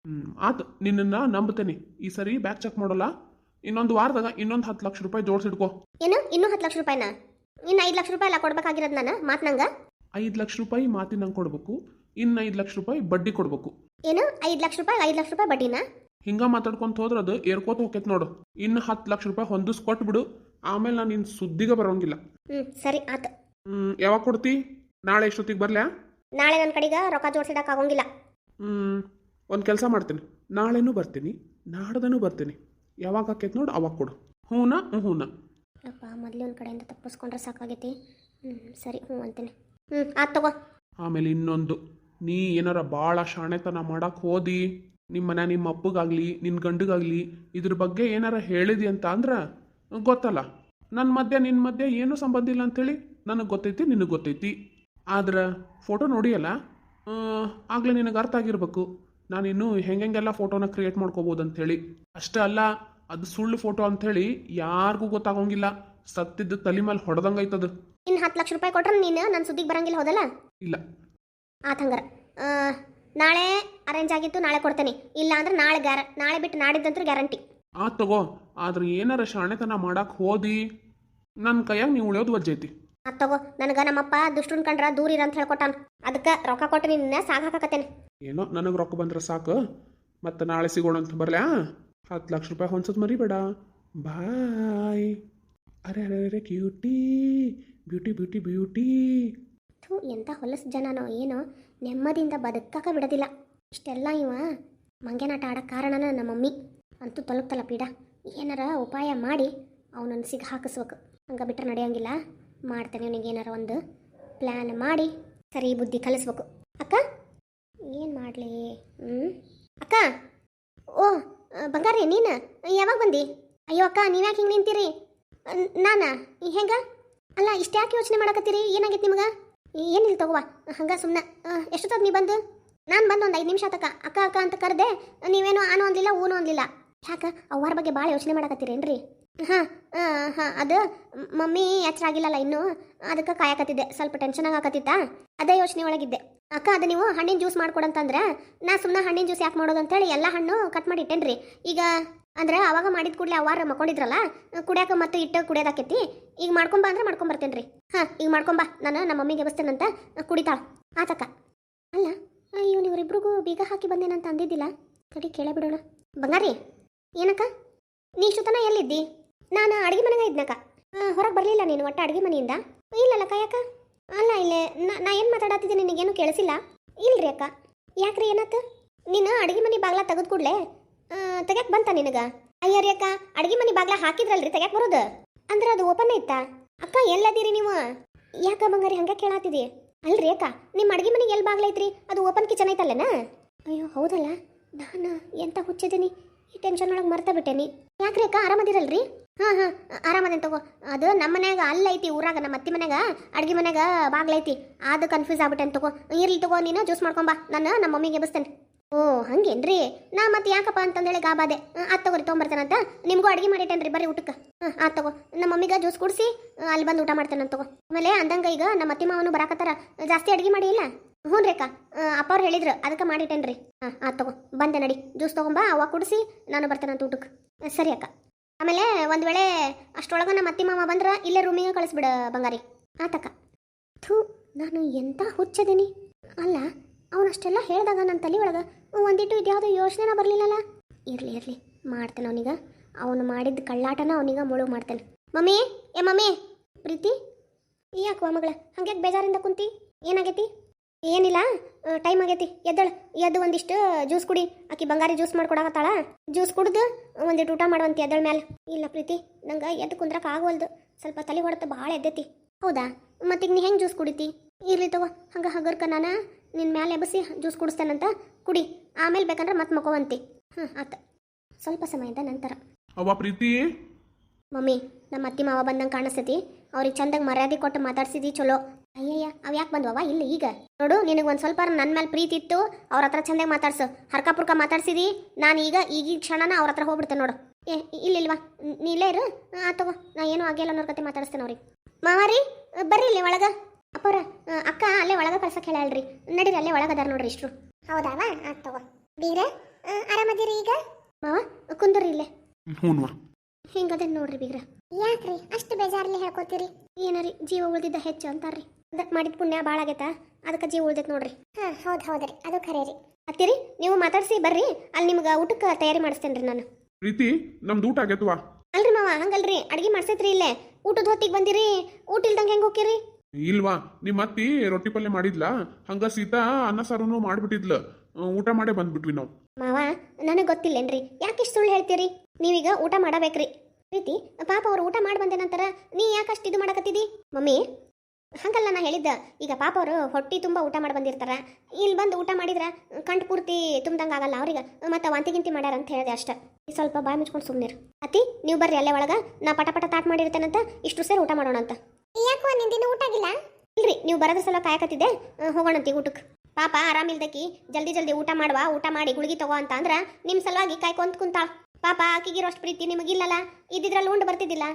ಹ್ಞೂ ಆತು ನಿನ್ನನ್ನು ನಂಬ್ತೇನೆ ಈ ಸರಿ ಬ್ಯಾಗ್ ಚೆಕ್ ಮಾಡೋಲ್ಲ? ಇನ್ನೊಂದು ವಾರದಾಗ ಇನ್ನೊಂದು ಹತ್ತು ಲಕ್ಷ ರೂಪಾಯಿ ಜೋಡಿಸಿಡ್ಕೋ ಏನು? ಇನ್ನೂ ಹತ್ತು ಲಕ್ಷ ರೂಪಾಯಿನ? ಇನ್ನು ಐದು ಲಕ್ಷ ರೂಪಾಯಿ ಎಲ್ಲ ಕೊಡ್ಬೇಕಾಗಿರೋದು ನಾನು ಮಾತ್ನಂಗ ನಂಗೆ? ಐದು ಲಕ್ಷ ರೂಪಾಯಿ ಮಾತಿನ ಕೊಡಬೇಕು ಕೊಡ್ಬೇಕು ಇನ್ನು ಐದು ಲಕ್ಷ ರೂಪಾಯಿ ಬಡ್ಡಿ ಕೊಡ್ಬೇಕು. ಏನು? ಐದು ಲಕ್ಷ ರೂಪಾಯಿ ಐದು ಲಕ್ಷ ರೂಪಾಯಿ ಬಡ್ಡಿನ? ಹಿಂಗ ಮಾತಾಡ್ಕೊಂತ ಹೋದ್ರೆ ಅದು ಏರ್ಕೋತ ಹೋಗ್ತೈತೆ ನೋಡು. ಇನ್ನು ಹತ್ತು ಲಕ್ಷ ರೂಪಾಯಿ ಹೊಂದಿಸ್ ಹೊಂದಿಸ್ಕೊಟ್ಬಿಡು ಆಮೇಲೆ ನಾನು ನಿನ್ನ ಸುದ್ದಿಗೆ ಬರೋಂಗಿಲ್ಲ. ಹ್ಞೂ ಸರಿ ಆತು. ಹ್ಞೂ ಯಾವಾಗ ಕೊಡ್ತಿ? ನಾಳೆ ಎಷ್ಟೊತ್ತಿಗೆ ಬರಲ್ಯಾ? ನಾಳೆ ನನ್ನ ಕಡೆಗೆ ರೊಕ್ಕ ಜೋಡಿಸಿಡಕ್ಕೆ ಆಗೋಂಗಿಲ್ಲ. ಹ್ಮ್ ಒಂದು ಕೆಲಸ ಮಾಡ್ತೀನಿ. ನಾಳೆನೂ ಬರ್ತೀನಿ. ನಾಡ್ದನೂ ಬರ್ತೀನಿ. ಯಾವಾಗ ಆಕೈತೆ ನೋಡು ಅವಾಗ ಕೊಡು. ಹೂನಾ ಹ್ಞೂ ಹ್ಞೂನಾ ಅಪ್ಪ ಮೊದಲೇ ಒಂದು ಕಡೆಯಿಂದ ತಪ್ಪಿಸ್ಕೊಂಡ್ರೆ ಸಾಕಾಗೈತಿ. ಹ್ಞೂ ಸರಿ ಹ್ಞೂ ಅಂತೀನಿ. ಹ್ಞೂ ಆತು ತಗೋ. ಆಮೇಲೆ ಇನ್ನೊಂದು. ನೀ ಏನಾರ ಭಾಳ ಶಾಣೆತನ ಮಾಡಕ್ಕೆ ಹೋದಿ. ನಿಮ್ಮ ಮನೆ ನಿಮ್ಮ ಅಪ್ಪಗಾಗಲಿ ನಿನ್ನ ಗಂಡಗಾಗ್ಲಿ ಇದ್ರ ಬಗ್ಗೆ ಏನಾರ ಹೇಳಿದಿ ಅಂತ ಅಂದ್ರೆ ಗೊತ್ತಲ್ಲ. ನನ್ನ ಮಧ್ಯೆ ನಿನ್ನ ಮಧ್ಯೆ ಏನೂ ಸಂಬಂಧ ಇಲ್ಲ ಅಂತೇಳಿ ನನಗೆ ಗೊತ್ತೈತಿ ನಿನಗೆ ಗೊತ್ತೈತಿ. ಆದ್ರೆ ಫೋಟೋ ನೋಡಿಯಲ್ಲ? ಆಗಲೇ ನಿನಗೆ ಅರ್ಥ ಆಗಿರ್ಬೇಕು. ನಾನಿನ್ನೂ ಹೆಂಗೆಲ್ಲ ಫೋಟೋನ ಕ್ರಿಯೇಟ್ ಮಾಡ್ಕೋಬೋದು ಅಂಥೇಳಿ ಅಷ್ಟೇ ಅಲ್ಲ ಅದು ಸುಳ್ಳು ಫೋಟೋ ಅಂಥೇಳಿ ಯಾರಿಗೂ ಗೊತ್ತಾಗೋಂಗಿಲ್ಲ. ಸತ್ತಿದ್ದು ತಲೆ ಮೇಲೆ ಹೊಡೆದಂಗೈತದು ಇನ್ನು ಹತ್ತು ಲಕ್ಷ ರೂಪಾಯಿ ಕೊಟ್ರೆ ನೀನು? ನನ್ನ ಸುದ್ದಿಗೆ ಬರಂಗಿಲ್ಲ ಹೋದಲ್ಲ? ಇಲ್ಲ. ಆತ ಹಂಗಾರ. ನಾಳೆ ಅರೇಂಜ್ ಆಗಿತ್ತು ನಾಳೆ ಕೊಡ್ತೇನೆ. ಇಲ್ಲ ಅಂದ್ರೆ ನಾಳೆ ಗ್ಯಾರ ನಾಳೆ ಬಿಟ್ಟು ನಾಡಿದ್ದಂತೂ ಗ್ಯಾರಂಟಿ. ಆ ತಗೋ ಆದ್ರೆ ಏನಾರ ಶಾಣೆತನ ಮಾಡಕ್ ಹೋದಿ. ನನ್ನ ಕೈಯಾಗ ನೀವು ಉಳಿಯೋದು ವಜ್ಜೈತಿ ಆತು ತಗೋ ನನಗೆ ನಮ್ಮಪ್ಪ ದುಷ್ಟುನ್ ಕಂಡ್ರ ದೂರ ಇರ ಅಂತ ಹೇಳ್ಕೊಟ್ಟಾನ. ಅದಕ್ಕೆ ರೊಕ್ಕ ಕೊಟ್ಟು ನಿನ್ನ ಸಾಕಾಕತ್ತೇನೆ ಏನೋ ನನಗೆ ರೊಕ್ಕ ಬಂದ್ರೆ ಸಾಕು ಮತ್ತೆ ನಾಳೆ ಸಿಗೋಣ ಅಂತ ಬರ್ಲ್ಯಾ? ಹತ್ತು ಲಕ್ಷ ರೂಪಾಯಿ ಹೊಂದಸೋದು ಮರಿಬೇಡ. ಬಾಯ್. ಅರೆ ಅರೆ ಅರೆ ಕ್ಯೂಟಿ ಬ್ಯೂಟಿ ಬ್ಯೂಟಿ ಬ್ಯೂಟಿ. ಥೂ ಎಂಥ ಹೊಲಸು ಜನನೋ ಏನೋ ನೆಮ್ಮದಿಯಿಂದ ಬದುಕಕ್ಕೆ ಬಿಡೋದಿಲ್ಲ. ಇಷ್ಟೆಲ್ಲ ಇವ ಮಂಗೇನಾಟ ಆಡೋಕ್ಕೆ ಕಾರಣನ ನಮ್ಮ ಮಮ್ಮಿ ಅಂತೂ ತೊಲಗ್ತಲ್ಲ ಪೀಡ. ಏನಾರ ಉಪಾಯ ಮಾಡಿ ಅವನನ್ನು ಸಿಗ ಹಾಕಿಸ್ಬೇಕು. ಹಂಗ ಬಿಟ್ಟರೆ ನಡೆಯೋಂಗಿಲ್ಲ. ಮಾಡ್ತೇನೆ ಅವನಿಗೆ ಏನಾರ ಒಂದು ಪ್ಲ್ಯಾನ್ ಮಾಡಿ. ಸರಿ, ಬುದ್ಧಿ ಕಲಿಸ್ಬೇಕು. ಅಕ್ಕ? ಏನು ಮಾಡಿ ಮಾಡಲಿ? ಹ್ಞೂ ಅಕ್ಕ? ಓ, ಬಂಗಾರಿ, ನೀನು? ಯಾವಾಗ ಬಂದಿ? ಅಯ್ಯೋ, ಅಕ್ಕ, ನೀವ್ಯಾಕೆ ಹಿಂಗೆ ನಿಂತೀರಿ? ನಾನಾ? ಹೆಂಗ? ಅಲ್ಲ ಇಷ್ಟು ಯಾಕೆ ಯೋಚನೆ ಮಾಡಕತ್ತೀರಿ? ಏನಾಗೈತೆ ನಿಮ್ಗೆ? ಏನಿಲ್ಲ ತಗೋವಾ, ಹಂಗೆ ಸುಮ್ಮನೆ ಎಷ್ಟೊತ್ತದ ನೀ ಬಂದು? ನಾನು ಬಂದು ಒಂದು ಐದು ನಿಮಿಷ ತಕ್ಕ ಅಕ್ಕ ಅಕ್ಕ ಅಂತ ಕರೆದೆ, ನೀವೇನು ಆನೋ ಅಂದಿಲ್ಲ ಊನು ಅಂದಿಲ್ಲ ಯಾಕೆ? ಅವ್ವಾರ ಬಗ್ಗೆ ಭಾಳ ಯೋಚನೆ ಮಾಡಕತ್ತೀರೇನ್ರಿ? ಹಾಂ ಹಾಂ, ಅದು ಮಮ್ಮಿ ಎಚ್ಚರ ಆಗಿಲ್ಲಲ್ಲ ಇನ್ನೂ? ಅದಕ್ಕೆ ಕಾಯಕತ್ತಿದ್ದೆ. ಸ್ವಲ್ಪ ಟೆನ್ಷನ್ ಆಗಕತ್ತಿತ್ತ ಅದೇ ಯೋಚನೆ ಒಳಗಿದ್ದೆ. ಅಕ್ಕ, ಅದು ನೀವು ಹಣ್ಣಿನ ಜ್ಯೂಸ್ ಮಾಡ್ಕೊಡಂತಂದ್ರೆ ನಾ ಸುಮ್ಮನೆ ಹಣ್ಣಿನ ಜ್ಯೂಸ್ ಯಾಕೆ ಮಾಡೋದು ಅಂತೇಳಿ ಎಲ್ಲ ಹಣ್ಣು ಕಟ್ ಮಾಡಿ ಇಟ್ಟೇನ್ರಿ. ಈಗ ಅಂದ್ರೆ ಅವಾಗ ಮಾಡಿದ ಕೂಡಲೇ ಅವಾರ ಮಕ್ಕೊಂಡಿದ್ರಲ್ಲ, ಕುಡಿಯಾಕ ಮತ್ತೆ ಇಟ್ಟು ಕುಡಿಯೋದಾಕೈತಿ. ಈಗ ಮಾಡ್ಕೊಂಬ ಅಂದ್ರೆ ಮಾಡ್ಕೊಂಬರ್ತೇನೆ ರೀ ಹಾಂ, ಈಗ ಮಾಡ್ಕೊಂಬಾ. ನಾನು ನಮ್ಮ ಮಮ್ಮಿಗೆ ಬಸ್ತೇನಂತ ಕುಡಿತಾಳ. ಆತಕ್ಕ. ಅಲ್ಲ, ಅಯ್ಯೋ ಇವರಿಬ್ರಿಗೂ ಬೀಗ ಹಾಕಿ ಬಂದೇನಂತ ಅಂದಿದ್ದಿಲ್ಲ. ತಡಿ ಕೇಳೇ ಬಿಡೋಣ. ಬಂಗಾರಿ, ಏನಕ್ಕ? ನೀ ಸುತನ ಎಲ್ಲಿದ್ದಿ? ನಾನು ಅಡುಗೆ ಮನೆಗೆ ಇದ್ನಕ್ಕ. ಹೊರಗೆ ಬರಲಿಲ್ಲ ನೀನು, ಒಟ್ಟು ಅಡುಗೆ ಮನೆಯಿಂದ? ಇಲ್ಲಲ್ಲ ಕಾಯಕ್ಕ ಅಲ್ಲ, ಇಲ್ಲೇ, ನಾ- ಏನು ಮಾತಾಡತ್ತಿದ್ದೆ ನಿನಗೇನು ಕೇಳಿಸಿಲ್ಲ? ಇಲ್ರಿ ಅಕ್ಕ. ಯಾಕ್ರಿ ಏನತ್ತು ನೀನು ಅಡುಗೆ ಮನೆ ಬಾಗ್ಲ ತೆಗೆದು ಕೂಡಲೇ? ತೆಗ್ಯಾಕೆ ಬಂತ ನಿನಗ? ಅಯ್ಯರಿ ಅಕ್ಕ, ಅಡುಗೆ ಮನೆ ಬಾಗ್ಲ ಹಾಕಿದ್ರಲ್ರಿ ತೆಗ್ಯಾಕೆ ಬರೋದು? ಅಂದ್ರೆ ಅದು ಓಪನ್ ಐತಾ? ಅಕ್ಕ, ಎಲ್ಲದಿರಿ ನೀವು? ಯಾಕ ಬಂಗಾರಿ, ಹಂಗ ಕೇಳಾತಿದಿ? ಅಲ್ರಿ ಅಕ್ಕ ನಿಮ್ಮ ಅಡುಗೆ ಮನೆಗೆ ಎಲ್ಲಿ ಬಾಗ್ಲ ಐತ್ರಿ? ಅದು ಓಪನ್ ಕಿಚನ್ ಐತಲ್ಲನ? ಅಯ್ಯೋ, ಹೌದಲ್ಲ. ನಾನು ಎಂತ ಹುಚ್ಚಿದ್ದೀನಿ ಈ ಟೆನ್ಷನ್ ಒಳಗೆ ಮರ್ತಾ ಬಿಟ್ಟೇನಿ. ಯಾಕ್ರಿ ಅಕ್ಕ, ಆರಾಮದಿರಲ್ರಿ? ಹಾಂ ಹಾಂ ಆರಾಮದೇನು ತಗೋ. ಅದು ನಮ್ಮ ಮನ್ಯಾಗ ಅಲ್ಲೈತಿ ಊರಾಗ, ನಮ್ಮ ಅತ್ತಿ ಮನ್ಯಾಗ, ಅಡ್ಗೆ ಮನ್ಯಾಗ ಬಾಗ್ಲೈತಿ ಅದು ಕನ್ಫ್ಯೂಸ್ ಆಗ್ಬಿಟ್ಟೆನ್ ತಗೋ. ಇರ್ಲಿ ತಗೋ, ನೀನು ಜ್ಯೂಸ್ ಮಾಡ್ಕೊಂಬಾ ನಾನು ನಮ್ಮ ಮಮ್ಮಿಗೆ ಎಬ್ಬಿಸ್ತೇನೆ. ಓ, ಹಂಗೇನ್ರಿ? ನಾ ಮತ್ತೆ ಯಾಕಪ್ಪ ಅಂತಂದೇಳಿ ಗಾಬಾದೆ ಆ ತಗೋರಿ ತೊಗೊಂಬರ್ತೇನಂತ ನಿಮಗೂ ಅಡುಗೆ ಮಾಡಿಟ್ಟೇನ್ರಿ ಬರ್ರಿ ಊಟಕ್ಕೆ. ಹಾಂ ತಗೋ. ನಮ್ಮ ಮಮ್ಮಿಗೆ ಜ್ಯೂಸ್ ಕುಡಿಸಿ ಅಲ್ಲಿ ಬಂದು ಊಟ ಮಾಡ್ತೇನೆ ತಗೋ. ಆಮೇಲೆ ಅಂದಂಗೆ ಈಗ ನಮ್ಮ ಅತ್ತಿ ಮಾವನು ಬರಾಕತ್ತಾರ, ಜಾಸ್ತಿ ಅಡುಗೆ ಮಾಡಿಲ್ಲ ಹ್ಞೂ ರೀ ಅಕ್ಕ. ಅಪ್ಪ ಅವ್ರು ಹೇಳಿದ್ರು, ಅದಕ್ಕೆ ಮಾಡಿಟ್ಟೇನ್ರಿ ಹಾಂ ಆ ತಗೋ. ಬಂದೆ ನಡಿ ಜ್ಯೂಸ್ ತಗೊಂಬಾ ಅವ ಕುಡಿಸಿ, ನಾನು ಬರ್ತೇನಂತ ಊಟಕ್ಕೆ. ಸರಿ ಅಕ್ಕ. ಆಮೇಲೆ ಒಂದು ವೇಳೆ ಅಷ್ಟೊಳಗೆ ನಮ್ಮ ಅತ್ತಿ ಮಾವ ಬಂದ್ರೆ ಇಲ್ಲೇ ರೂಮಿಗೆ ಕಳಿಸ್ಬಿಡ ಬಂಗಾರಿ. ಆತಕ್ಕ. ಥೂ, ನಾನು ಎಂತ ಹುಚ್ಚದೀನಿ. ಅಲ್ಲ ಅವನಷ್ಟೆಲ್ಲ ಹೇಳಿದಾಗ ನನ್ನ ತಲೆ ಒಳಗೆ ಒಂದಿಟ್ಟು ಇದ್ಯಾವುದೋ ಯೋಚನೆನ ಬರಲಿಲ್ಲಲ್ಲ ಇರಲಿ ಇರಲಿ, ಮಾಡ್ತಾನೆ ಅವನಿಗ. ಅವನು ಮಾಡಿದ ಕಳ್ಳಾಟನ ಅವನಿಗ ಮುಳುಗು ಮಾಡ್ತಾನೆ. ಮಮ್ಮಿ, ಏ ಮಮ್ಮಿ, ಪ್ರೀತಿ ಯಾಕೆ ಮಗಳ? ಹಂಗೆ ಬೇಜಾರಿಂದ ಕುಂತಿ? ಏನಾಗೈತಿ? ಏನಿಲ್ಲ ಟೈಮ್ ಆಗೈತಿ. ಎದ್ದಳು ಎದ್ದು ಒಂದಿಷ್ಟು ಜ್ಯೂಸ್ ಕುಡಿ. ಆಕಿ ಬಂಗಾರಿ ಜ್ಯೂಸ್ ಮಾಡ್ಕೊಡಕತ್ತಾಳ. ಜ್ಯೂಸ್ ಕುಡ್ದು ಒಂದಿಟ್ಟು ಊಟ ಮಾಡುವಂತಿ ಎದ್ದಳ ಮ್ಯಾಲೆ. ಇಲ್ಲ ಪ್ರೀತಿ ನಂಗೆ ಎದ್ದು ಕುಂದ್ರಕ್ಕೆ ಆಗವಲ್ದು. ಸ್ವಲ್ಪ ತಲೆ ಹೊಡೆತ ಭಾಳ ಎದ್ದೈತಿ. ಹೌದಾ? ಮತ್ತೀಗ ನೀ ಹೆಂಗೆ ಜ್ಯೂಸ್ ಕುಡಿತಿ? ಇರ್ಲಿ ತಗೋ ಹಂಗೆ ಹಗರ್ಕ ನಾನು ನಿನ್ನ ಮ್ಯಾಲೆ ಎಬಸಿ ಜ್ಯೂಸ್ ಕುಡಿಸ್ತೇನಂತ ಕುಡಿ. ಆಮೇಲೆ ಬೇಕಂದ್ರೆ ಮತ್ತೆ ಮಕೋವಂತಿ ಹಾಂ ಆತ. ಸ್ವಲ್ಪ ಸಮಯದ ನಂತರ. ಅವ್ವ ಪ್ರೀತಿ? ಮಮ್ಮಿ ನಮ್ಮ ಅತ್ತಿ ಮಾವ ಬಂದಂಗೆ ಕಾಣಿಸ್ತೈತಿ. ಅವ್ರಿಗೆ ಚಂದಾಗಿ ಮರ್ಯಾದೆ ಕೊಟ್ಟು ಮಾತಾಡ್ಸಿದಿ ಚಲೋ. ಅಯ್ಯಯ್ಯ ಅವ್ ಯಾಕೆ ಬಂದ್ವವ ಇಲ್ಲಿ ಈಗ. ನೋಡು ನಿನಗೆ ಒಂದು ಸ್ವಲ್ಪ ನನ್ನ ಮೇಲೆ ಪ್ರೀತಿ ಇತ್ತು ಅವ್ರ ಹತ್ರ ಚಂದಾಗಿ ಮಾತಾಡ್ಸು. ಹರ್ಕ ಪುರ್ಕ ಮಾತಾಡ್ಸಿದಿ ನಾನು ಈಗ ಈಗೀಗ ಕ್ಷಣನ ಅವ್ರ ಹತ್ರ ಹೋಗ್ಬಿಡ್ತೇನೆ ನೋಡು. ಏ ಇಲ್ಲಿಲ್ವಾ ನ್- ನೀ ಇಲ್ಲೇ ಇರು. ಆ ತಗೋ. ನಾ ಏನೂ ಆಗಿಲ್ಲ ಅನ್ನೋರ್ ಕತೆ ಮಾತಾಡಿಸ್ತೇನೆ ಅವ್ರಿಗೆ. ಮಾವಾರಿ ಬರ್ರಿ ಇಲ್ಲಿ ಒಳಗ. ಅಪ್ಪರ ಅಕ್ಕ ಅಲ್ಲೇ ಒಳಗ ಕಳ್ಸಕ್ಕೆ ಹೇಳಲ್ರಿ ನಡೀರಿ ಅಲ್ಲೇ ಒಳಗದಾರ ನೋಡ್ರಿ ಇಷ್ಟು ಹೌದಾವ? ಆ ತಗೋ. ಆರಾಮದಿರಿ ಈಗ? ಮಾವ ಕುಂದ್ರಿ ಇಲ್ಲೇ. ಹಿಂಗದೆ ನೋಡ್ರಿ ಬೀಗ್ರ? ಯಾಕ್ರಿ? ಅಷ್ಟು ಬೇಜಾರಲ್ಲಿ ಹೇಳ್ಕೊತೀರಿ. ಏನಾರಿ ಜೀವ ಉಳಿದಿದ್ದ ಹೆಚ್ಚು ಅಂತಾರ್ರಿ. ಮಾಡಿದ ಪುಣ್ಯ ಭಾಳ ಆಗೈತಾ? ಅದಕ್ಕೆ ಜೀವ ಉಳ್ದೈತೆ ನೋಡ್ರಿ. ಹಾ ಹೌದು ಹೌದ್ರಿ. ಅದು ಖರೆ ರೀ. ಅತ್ತಿರಿ ನೀವು ಮಾತಾಡ್ಸಿ ಬರ್ರಿ ಅಲ್ಲಿ ನಿಮ್ಗೆ ಊಟಕ್ಕೆ ತಯಾರಿ ಮಾಡಿಸ್ತೇನೆ ರೀ ನಾನು. ಪ್ರೀತಿ ನಮ್ದು ಊಟ ಆಗೈತವಾ ಅಲ್ರಿ ಮಾವ ಹಂಗಲ್ರಿ ಅಡ್ಗೆ ಮಾಡ್ಸೈತ್ರಿ ಇಲ್ಲೇ. ಊಟದ ಹೊತ್ತಿಗೆ ಬಂದಿರಿ ಊಟ ಇಲ್ದಂಗೆ ಹೆಂಗೆ ಹೋಗಿರಿ ಇಲ್ವಾ ನಿಮ್ಮ ಅತ್ತಿ ರೊಟ್ಟಿ ಪಲ್ಯ ಮಾಡಿದ್ಲ? ಹಂಗ ಸೀತಾ ಅನ್ನ ಸಾರನು ಮಾಡ್ಬಿಟ್ಟಿದ್ಲ. ಊಟ ಮಾಡೇ ಬಂದ್ಬಿಟ್ವಿ ನಾವು. ಮಾವ ನನಗೆ ಗೊತ್ತಿಲ್ಲೇನ್ರಿ ಯಾಕೆ ಇಷ್ಟು ಸುಳ್ಳು ಹೇಳ್ತೀರಿ? ನೀವೀಗ ಊಟ ಮಾಡಬೇಕ್ರಿ. ಪ್ರೀತಿ ಪಾಪ ಅವ್ರು ಊಟ ಮಾಡಿ ನಂತರ ನೀ ಯಾಕಷ್ಟು ಅಷ್ಟು ಇದು ಮಾಡಕತ್ತಿದಿ? ಮಮ್ಮಿ ಹಂಗಲ್ಲ ನಾ ಹೇಳಿದ್ದ. ಈಗ ಪಾಪ ಅವರು ಹೊಟ್ಟಿ ತುಂಬ ಊಟ ಮಾಡಿ ಬಂದಿರ್ತಾರೆ. ಇಲ್ಲಿ ಬಂದು ಊಟ ಮಾಡಿದ್ರೆ ಕಂಠ ಪೂರ್ತಿ ತುಂಬ್ದಂಗೆ ಆಗಲ್ಲ ಅವ್ರಿಗೆ. ಮತ್ತೆ ವಾಂತಿ ಗಿಂತಿ ಮಾಡ್ಯಾರ ಅಂತ ಹೇಳಿದೆ ಅಷ್ಟ. ಈ ಸ್ವಲ್ಪ ಬಾಯಿ ಮುಚ್ಕೊಂಡು ಸುಮ್ಮನಿರು ಅತಿ ನೀವು ಬರ್ರಿ ಅಲ್ಲೇ ಒಳಗ. ನಾ ಪಟ ಪಟ ತಾಟ್ ಮಾಡಿರ್ತೇನಂತ ಇಷ್ಟು ಸೇರಿ ಊಟ ಮಾಡೋಣ ಅಂತ. ಯಾಕೋ ನಿಂದಿನ ಊಟ ಆಗಿಲ್ಲ? ಇಲ್ರಿ ನೀವು ಬರೋದ್ರ ಸಲ ಕಾಯಕತ್ತಿದ್ದೆ. ಹೋಗೋಣಂತಿ ಊಟಕ್ಕೆ ಪಾಪ ಆರಾಮಿಲ್ದಕ್ಕಿ ಜಲ್ದಿ ಜಲ್ದಿ ಊಟ ಮಾಡುವ ಊಟ ಮಾಡಿ ಗುಳಿಗೆ ತಗೋ ಅಂತ ಅಂದ್ರೆ ನಿಮ್ಮ ಸಲುವಾಗಿ ಕಾಯ್ಕೊಂತ ಕುಂತಾಳ. ಪಾಪ ಆಕಿಗಿರೋಷ್ಟು ಪ್ರೀತಿ ನಿಮಗಿಲ್ಲಲ್ಲ. ಇದ್ದಿದ್ರಲ್ಲಿ ಉಂಡು ಬರ್ತಿದ್ದಿಲ್ಲ.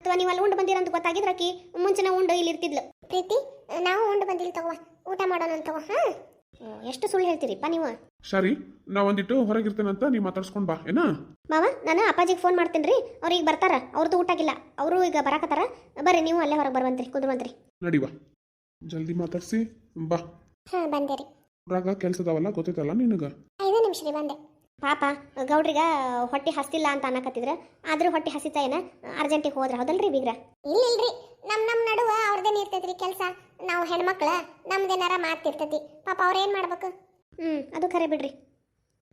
ಅಥವಾ ನೀವು ಅಲ್ಲಿ ಉಂಡು ಬಂದಿರಂತ ಗೊತ್ತಾಗಿದ್ರ ಆಕಿ ಮುಂಚೆನ ಉಂಡು ಇಲ್ಲಿ ಇರ್ತಿದ್ಲು. ಪ್ರೀತಿ ನಾವು ಉಂಡು ಬಂದಿಲ್ಲ ತಗೋ ಊಟ ಮಾಡೋಣ ಅಂತ ತಗೋ ಹಾ? ಎಷ್ಟು ಸುಳ್ಳು ಹೇಳ್ತೀರಿಪ್ಪ ನೀವು? ಸರಿ ನಾ ಒಂದಿಟ್ಟು ಹೊರಗಿರ್ತೇನಂತ ನೀ ಮಾತಾಡ್ಸ್ಕೊಂಡ್ ಬಾ ಏನಾ? ಮಾವ ನಾನು ಅಪ್ಪಾಜಿಗೆ ಫೋನ್ ಮಾಡ್ತೀನಿ ರೀ ಅವ್ರು ಈಗ ಬರ್ತಾರ ಅವ್ರದ್ದು ಊಟ ಆಗಿಲ್ಲ ಅವರು ಈಗ ಬರಾಕತ್ತಾರ ಬರ್ರಿ ನೀವು ಅಲ್ಲೇ ಹೊರಗೆ ಬರ್ವಂತ್ರಿ ನಡಿ ಬಾ ಜಲ್ದಿ ಮಾತಾಡ್ಸಿ ಬಾ. ಹಾ ಬಂದೆ ರೀ. ಊರಾಗ ಕೆಲ್ಸದವಲ್ಲ ಗೊತ್ತೈತಲ್ಲ ನಿನಗ? ಐದು ನಿಮಿಷ ರೀ ಬಂದೆ. ಪಾಪ ಗೌಡ್ರಿಗ ಹೊಟ್ಟೆ ಹಸ್ತಿಲ್ಲ ಅಂತ ಅನ್ನಕತ್ತಿದ್ರ. ಆದ್ರೂ ಹೊಟ್ಟೆ ಹಸಿತ ಏನ? ಅರ್ಜೆಂಟಿಗೆ ಹೋದ್ರ ಹೌದಲ್ರಿ ಬೀಗ್ರ? ಇಲ್ಲ ಇಲ್ರಿ ನಮ್ ನಮ್ ನಡುವ ಅವ್ರದೇನ್ ಇರ್ತೈತ್ರಿ ಕೆಲಸ? ನಾವು ಹೆಣ್ಮಕ್ಳ ನಮ್ದೇನಾರ ಮಾತಿರ್ತೈತಿ ಪಾಪ ಅವ್ರ ಏನ್ ಮಾಡ್ಬೇಕು? ಹ್ಮ್ ಅದು ಖರೆ ಬಿಡ್ರಿ.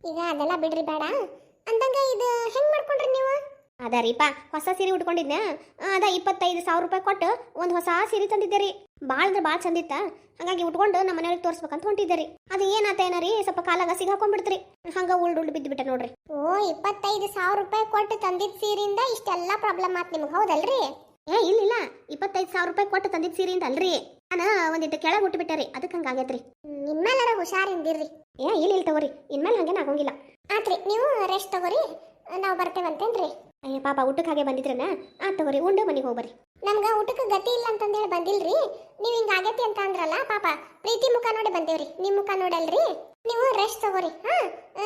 ಈಗ ಅದೆಲ್ಲ ಬಿಡ್ರಿ ಬೇಡ. ಅಂದಂಗ ಇದು ಹೆಂಗ್ ಮಾಡ್ಕೊಂಡ್ರಿ ನೀವು? ಅದ ರೀಪಾ ಹೊಸ ಸೀರೆ ಉಟ್ಕೊಂಡಿದ್ನ ಅದ ಇಪ್ಪತ್ತೈದು ಸಾವಿರ ರೂಪಾಯಿ ಕೊಟ್ಟು ಒಂದು ಹೊಸ ಸೀರೆ ತಂದಿದ್ದೆ ರೀ. ಭಾಳ ಅಂದ್ರೆ ಭಾಳ ಚಂದಿತ್ತ ಹಾಗಾಗಿ ಉಟ್ಕೊಂಡು ನಮ್ಮ ಮನೆಯವ್ರಿಗೆ ತೋರಿಸ್ಬೇಕಂತ ಹೊಂಟಿದ್ದೆ ರೀ. ಅದು ಏನಾತ ರೀ ಸ್ವಲ್ಪ ಕಾಲಾಗ ಸಿಗಾಕೊಂಡ್ಬಿಡ್ತ್ರಿ ಹಂಗ ಉಲ್ಡ್ ಉಲ್ಡ್ ಬಿದ್ದು ಬಿಟ್ಟ ನೋಡ್ರಿ. ಓ ಇಪ್ಪತ್ತೈದು ಸಾವಿರ ರೂಪಾಯಿ ಕೊಟ್ಟು ತಂದಿದ್ದ ಸೀರಿಂದ ಇಷ್ಟೆಲ್ಲ ಪ್ರಾಬ್ಲಮ್ ಆತ್ ನಿಮ್ಗೆ ಹೌದಲ್ರಿ? ಏ ಇಲ್ಲ ಇಪ್ಪತ್ತೈದು ಸಾವಿರ ರೂಪಾಯಿ ಕೊಟ್ಟು ತಂದಿದ್ದ ಸೀರಿಂದ ಅಲ್ರಿ. ನಾನು ಒಂದಿಟ್ಟು ಕೆಳಗೆ ಹುಟ್ಟು ರೀ. ಅದಕ್ಕೆ ಹಂಗಾಗೈತ್ರಿ ನಿಮ್ಮೆಲ್ಲರ ಹುಷಾರಿಂದಿರ್ರಿ ಏ ಇಲ್ಲ ಇಲ್ಲ ತಗೋರಿ. ಇನ್ಮೇಲೆ ಹಂಗೇನು ಆಗೋಂಗಿಲ್ಲ. ಆತ್ರಿ ನೀವು ರೆಸ್ಟ್ ತಗೋರಿ. ನಾವು ಬರ್ತೇವಂತೇನ್ರಿ? ಅಯ್ಯ ಪಾಪ ಊಟಕ್ಕೆ ಹಾಗೆ ಬಂದಿದ್ರನ? ಆ ತಗೋರಿ ಉಂಡು ಮನೆಗೆ ಹೋಗ್ಬರ್ರಿ. ನಮ್ಗ ಊಟಕ್ಕೆ ಗತಿ ಇಲ್ಲ ಅಂತಂದೇಳಿ ಬಂದಿಲ್ರಿ. ನೀವು ಹಿಂಗ ಆಗೈತಿ ಅಂತ ಅಂದ್ರಲ್ಲ ಪಾಪ ಪ್ರೀತಿ ಮುಖ ನೋಡಿ ಬಂದೇವ್ರಿ ನಿಮ್ ಮುಖ ನೋಡಲ್ರಿ. ನೀವು ರೆಸ್ಟ್ ತಗೋರಿ ಹಾ?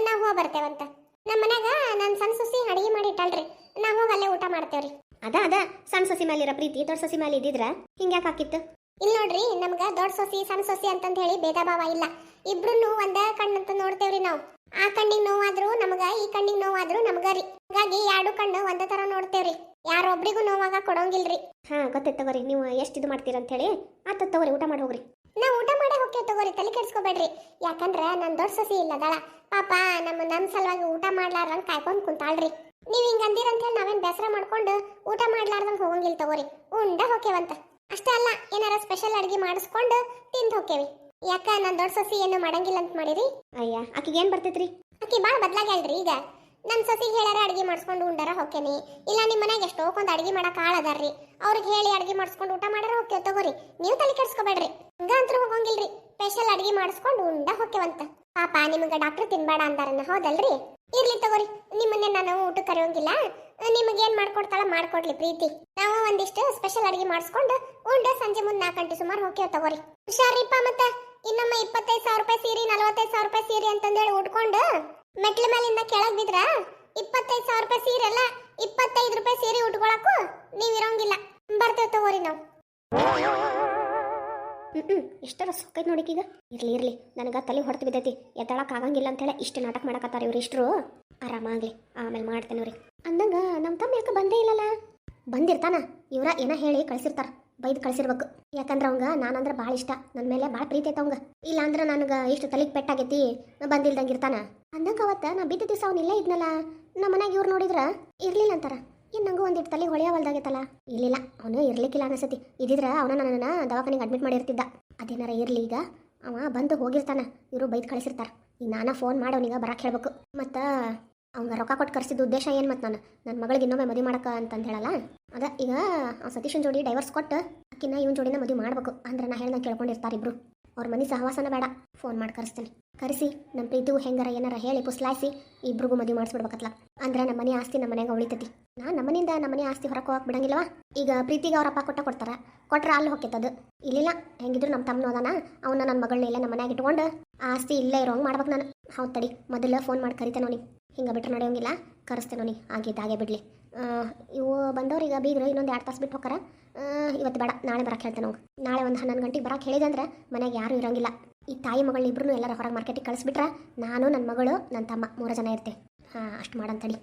ನಾವು ಹೋಗಿ ಬರ್ತೇವಂತ. ನಮ್ಮ ಮನ್ಯಾಗ ನನ್ ಸಣ್ಣ ಸೊಸಿ ಅಡಿಗೆ ಮಾಡಿ ಇಟ್ಟಲ್ರಿ ನಾವು ಹೋಗಿ ಅಲ್ಲೇ ಊಟ ಮಾಡ್ತೇವ್ರಿ. ಅದ ಅದ. ಸಣ್ಣ ಸೊಸಿ ಮೇಲಿರೋ ಪ್ರೀತಿ ದೊಡ್ಡ ಸೊಸಿ ಮೇಲೆ ಇದ್ದಿದ್ರ ಹಿಂಗ್ಯಾಕೆ ಹಾಕಿತ್ತು? ಇಲ್ಲಿ ನೋಡ್ರಿ ನಮ್ಗೆ ದೊಡ್ಡ ಸೊಸಿ ಸಣ್ಣ ಸೊಸಿ ಅಂತಂದ ಹೇಳಿ ಭೇದ ಭಾವ ಇಲ್ಲ. ಇಬ್ರು ಒಂದ ಕಣ್ಣಂತ ನೋಡ್ತೇವ್ರಿ ನಾವು. ಆ ಕಣ್ಣಿಗೆ ನೋವಾದ್ರು ನಮಗ ಈ ಕಣ್ಣಿಗೆ ನೋವಾದ್ರು ನಮಗ ರೀ. ಹಾಗಾಗಿ ಎರಡು ಕಣ್ಣು ಒಂದೇ ತರ ನೋಡ್ತೇವ್ರಿ. ಯಾರೊಬ್ರಿಗೂ ನೋವಾಗ ಕೊಡೋಂಗಿಲ್ರಿ. ಹಾ ಗೊತ್ತೈತೆ ತಗೋರಿ ನೀವು ಎಷ್ಟು ಇದು ಮಾಡ್ತೀರ ಅಂತ ಹೇಳಿ ಆತ ತಗೋರಿ ಊಟ ಮಾಡಿ ಹೋಗ್ರಿ. ನಾ ಊಟ ಮಾಡಿ ಹೋಗ್ತೇವೆ ತಗೋರಿ ತಲೆ ಕೆಡಿಸ್ಕೋಬೇಡ್ರಿ. ಯಾಕಂದ್ರೆ ನನ್ನ ದೊಡ್ಡ ಸೊಸಿ ಇಲ್ಲ ದಳ ಪಾಪ ನಮ್ಮ ನಮ್ಮ ಸಲುವಾಗಿ ಊಟ ಮಾಡ್ಲಾರ್ದಂಗ್ ಕಾಯ್ಕೊಂಡು ಕುಂತಾಳ್ರಿ. ನೀವು ಹಿಂಗೆ ಅಂದಿರಂತ ಹೇಳಿ ನಾವೇನ್ ಬೇಸರ ಮಾಡ್ಕೊಂಡು ಊಟ ಮಾಡ್ಲಾರ್ದಂಗ್ ಹೋಗಂಗಿಲ್ಲ ತಗೋರಿ. ಉಂಡ ಹೋಗ್ಯವಂತ ಅಷ್ಟೇ ಅಲ್ಲ ಏನಾರ ಸ್ಪೆಷಲ್ ಅಡಿಗೆ ಮಾಡಿಸ್ಕೊಂಡು ತಿಂದು ಹೋಗ್ತೇವಿ ಯಾಕ ನನ್ನ ದೊಡ್ಡ ಸೊಸಿ ಏನು ಮಾಡಂಗಿಲ್ಲ ಅಂತ ಮಾಡಿರಿ? ಅಯ್ಯ ಆಕಿಗೆ ಏನು ಬರ್ತೈತ್ರಿ? ಆಕಿ ಬಾಳ ಬದಲಾಗ್ಯಾಳ್ರಿ ಈಗ. ನನ್ ಸೊಸಿಗೆ ಹೇಳಾರ ಅಡ್ಗೆ ಮಾಡಿಸ್ಕೊಂಡು ಉಂಡಾರ ಹೊಕ್ಕೇನಿ ಇಲ್ಲ ನಿಮ್ಮ ಮನೆಗೆ ಎಷ್ಟೋ ಒಂದು ಅಡ್ಗೆ ಮಾಡಕ್ಕೆ ಆಳ ಅದಾರ್ರಿ ಅವ್ರಿಗೆ ಹೇಳಿ ಅಡ್ಗೆ ಮಾಡಿಸ್ಕೊಂಡು ಊಟ ಮಾಡಾರ ಹೋಗ್ತೇವ್ ತಗೋರಿ. ನೀವು ತಲೆ ಕೆಡ್ಸ್ಕೊಬೇಡ್ರಿ. ಹಂಗ ಅಂತೂ ಹೋಗಂಗಿಲ್ರಿ. ಸ್ಪೆಷಲ್ ಅಡ್ಗೆ ಮಾಡಿಸ್ಕೊಂಡು ಉಂಡ ಹೋಗ್ತೇವಂತ ಪಾಪ ನಿಮಗೆ ಡಾಕ್ಟರ್ ತಿನ್ಬೇಡ ಅಂದಾರನ್ನ ಹೌದಲ್ರಿ? ಇರ್ಲಿ ತಗೋರಿ. ನಿಮ್ಮನ್ನ ನಾನು ಊಟ ಕರೆಯೋಂಗಿಲ್ಲ. ನಿಮಗೆ ಏನ್ ಮಾಡ್ಕೊಡ್ತಾಳ ಮಾಡ್ಕೊಡ್ಲಿ ಪ್ರೀತಿ. ನಾವು ಒಂದಿಷ್ಟು ಸ್ಪೆಷಲ್ ಅಡ್ಗೆ ಮಾಡಿಸ್ಕೊಂಡು ಉಂಡ ಸಂಜೆ ಮುಂದ್ ನಾಲ್ಕು ಗಂಟೆ ಸುಮಾರು ಹೋಗ್ತೇವ್ ತಗೋರಿ. ಹುಷಾರಿಪ್ಪ ಮತ್ತ. ಇನ್ನೊಮ್ಮೆ ಇಪ್ಪತ್ತೈದು ಸಾವಿರ ರೂಪಾಯಿ ಸೀರೆ, ನಲವತ್ತೈದು ಸಾವಿರ ರೂಪಾಯಿ ಸೀರೆ ಅಂತಂದೇಳಿ ಉಟ್ಕೊಂಡು ಮೆಟ್ಲ ಮೇಲಿಂದ ಕೆಳಗ್ ಬಿದ್ರ ಇಪ್ಪತ್ತೈದು ಸಾವಿರ ರೂಪಾಯಿ ಸೀರೆ ಅಲ್ಲ, ಇಪ್ಪತ್ತೈದು ರೂಪಾಯಿ ಸೀರೆ ಉಟ್ಕೊಳಕು ನೀವ್ ಇರೋಂಗಿಲ್ಲ. ಬರ್ತೇವ್ ತಗೋರಿ ನಾವು. ಇಷ್ಟರ ಸೊಕ್ಕೈತೆ ನೋಡಿಕೀಗ ಇರ್ಲಿ ಇರ್ಲಿ, ನನಗ ತಲೆ ಹೊಡೆದು ಬಿದ್ದೈತಿ ಎದ್ದಳಕ್ಕೆ ಆಗಂಗಿಲ್ಲ ಅಂತೇಳಿ ಇಷ್ಟು ನಾಟಕ ಮಾಡಕತ್ತಾರ ಇವ್ರು ಇಷ್ಟರು. ಆರಾಮಾಗ್ಲಿ ಆಮೇಲೆ ಮಾಡ್ತೇನೆ ರೀ ಅಂದಂಗ ನಮ್ಮ ತಮ್ಮ ಯಾಕೆ ಬಂದೇ ಇಲ್ಲಲ್ಲ? ಬಂದಿರ್ತಾನ, ಇವ್ರ ಏನ ಹೇಳಿ ಕಳ್ಸಿರ್ತಾರ. ಬೈದು ಕಳಿಸಿರ್ಬೇಕು. ಯಾಕಂದ್ರೆ ಅವಂಗ ನಾನಂದ್ರೆ ಭಾಳ ಇಷ್ಟ. ನನ್ನ ಮೇಲೆ ಭಾಳ ಪ್ರೀತಿ ಐತೆ ಅವಂಗ. ಇಲ್ಲ ಅಂದ್ರೆ ನನಗೆ ಇಷ್ಟು ತಲೆಗೆ ಪೆಟ್ಟಾಗೈತಿ, ಬಂದಿಲ್ದಂಗೆ ಇರ್ತಾನ. ಅಂದಂಗೆ ಅವತ್ತ ನಾ ಬಿದ್ದ ದಿವಸ ಅವ್ನು ಇಲ್ಲೇ ಇದ್ನಲ್ಲ. ನಮ್ಮ ಮನೆಗೆ ಇವ್ರು ನೋಡಿದ್ರೆ ಇರ್ಲಿಲ್ಲ ಅಂತಾರ. ಏನು ನಂಗೂ ಒಂದಿಟ್ಟು ತಲೆ ಹೊಳೆಯವಲ್ದಾಗೈತಲ್ಲ ಇರಲಿಲ್ಲ ಅವನು ಇರ್ಲಿಕ್ಕಿಲ್ಲ ಅನಿಸತಿ ಇದ್ದಿದ್ರೆ ಅವನ ನನ್ನನ್ನು ದವಾಖಾನೆಗೆ ಅಡ್ಮಿಟ್ ಮಾಡಿರ್ತಿದ್ದ. ಅದೇನಾರ ಇರಲಿ ಈಗ, ಅವ ಬಂದು ಹೋಗಿರ್ತಾನ. ಇವರು ಬೈದು ಕಳಿಸಿರ್ತಾರ. ಈಗ ನಾನು ಫೋನ್ ಮಾಡಿ ಅವನಿಗೆ ಬರಕ್ಕೆ ಹೇಳ್ಬೇಕು. ಮತ್ತು ಅವಂಗ ರೊಕ್ಕ ಕೊಟ್ಟು ಕರ್ಸಿದ ಉದ್ದೇಶ ಏನು ಮತ್ತು ನಾನು? ನನ್ನ ಮಗಳಿಗೆ ಇನ್ನೊಮ್ಮೆ ಮದುವೆ ಮಾಡಕ ಅಂತಂದು ಹೇಳಲ್ಲ? ಅದ ಈಗ ಸತೀಶನ್ ಜೋಡಿ ಡೈವರ್ಸ್ ಕೊಟ್ಟು ಅಕ್ಕಿನ ಇವನ್ ಜೋಡಿನ ಮದುವೆ ಮಾಡ್ಬೇಕು ಅಂದ್ರೆ ನಾ ಹೇಳ್ದಂಗೆ ಕೇಳ್ಕೊಂಡಿರ್ತಾರೆ ಇಬ್ರು. ಅವ್ರ ಮನೆ ಸಹವಾಸನ ಬೇಡ ಫೋನ್ ಮಾಡಿ ಕರೆಸ್ತೀನಿ. ಕರೆಸಿ ನಮ್ಮ ಪ್ರೀತಿಗೂ ಹೆಂಗಾರ ಏನಾರ ಹೇಳಿ ಪುಸ್ಲಾಯಿಸಿ, ಇಬ್ರಿಗೂ ಮದುವೆ ಮಾಡಿಸ್ಬಿಡ್ಬೇಕತ್ಲ. ಅಂದ್ರೆ ನಮ್ಮ ಮನೆ ಆಸ್ತಿ ನಮ್ಮ ಮನೆಗೆ ಉಳಿತೈತಿ. ನಾನು ನಮ್ಮನಿಂದ ನಮ್ಮ ಮನೆ ಆಸ್ತಿ ಹೊರಕ್ಕೆ ಹೋಗಕ್ಕೆ ಬಿಡಂಗಿಲ್ವಾ? ಈಗ ಪ್ರೀತಿಗೆ ಅವ್ರಪ್ಪ ಕೊಟ್ಟ ಕೊಡ್ತಾರೆ. ಕೊಟ್ರೆ ಅಲ್ಲಿ ಹೋಗ್ತದ ಇಲ್ಲಿಲ್ಲ, ಹೆಂಗಿದ್ರು ನಮ್ಮ ತಮ್ಮನ ಅದಾನ ಅವನ್ನ ನನ್ನ ಮಗಳನ್ನ ಇಲ್ಲ ನಮ್ಮ ಮನ್ಯಾಗ ಇಟ್ಕೊಂಡು, ಆಸ್ತಿ ಇಲ್ಲೇ ಇರೋಂಗೆ ಮಾಡ್ಬೇಕು ನಾನು. ಹೌದು ತಡಿ, ಮೊದಲು ಫೋನ್ ಮಾಡಿ ಕರಿತೇನೆ ಅವ್ನಿಗೆ ಹಿಂಗೆ ಬಿಟ್ಟರೆ ನಡೆಯೋಂಗಿಲ್ಲ ಕರೆಸ್ತೇನೆ ಆಗಿದ್ದು ಹಾಗೆ ಬಿಡಲಿ. ಇವು ಬಂದವ್ರೀಗ ಬೀಗರು ಇನ್ನೊಂದು ಎರಡು ತಾಸು ಬಿಟ್ಟು ಹೋಗಾರ ಇವತ್ತು ಬೇಡ, ನಾಳೆ ಬರಕ್ಕೆ ಹೇಳ್ತೇನೆ ಅವ್ಗೆ ನಾಳೆ ಒಂದು ಹನ್ನೊಂದು ಗಂಟೆಗೆ ಬರಕ್ಕೆ ಹೇಳಿದೆ ಅಂದ್ರೆ ಮನೆಗೆ ಯಾರೂ ಇರೋಂಗಿಲ್ಲ. ಈ ತಾಯಿ ಮಗಳು ಇಬ್ಬರೂ ಎಲ್ಲರ ಹೊರಗೆ ಮಾರ್ಕೆಟಿಗೆ ಕಳಿಸ್ಬಿಟ್ರೆ ನಾನು ನನ್ನ ಮಗಳು ನನ್ನ ತಮ್ಮ ಮೂರು ಜನ ಇರ್ತೆ ಹಾಂ, ಅಷ್ಟು ಮಾಡಂತಡಿ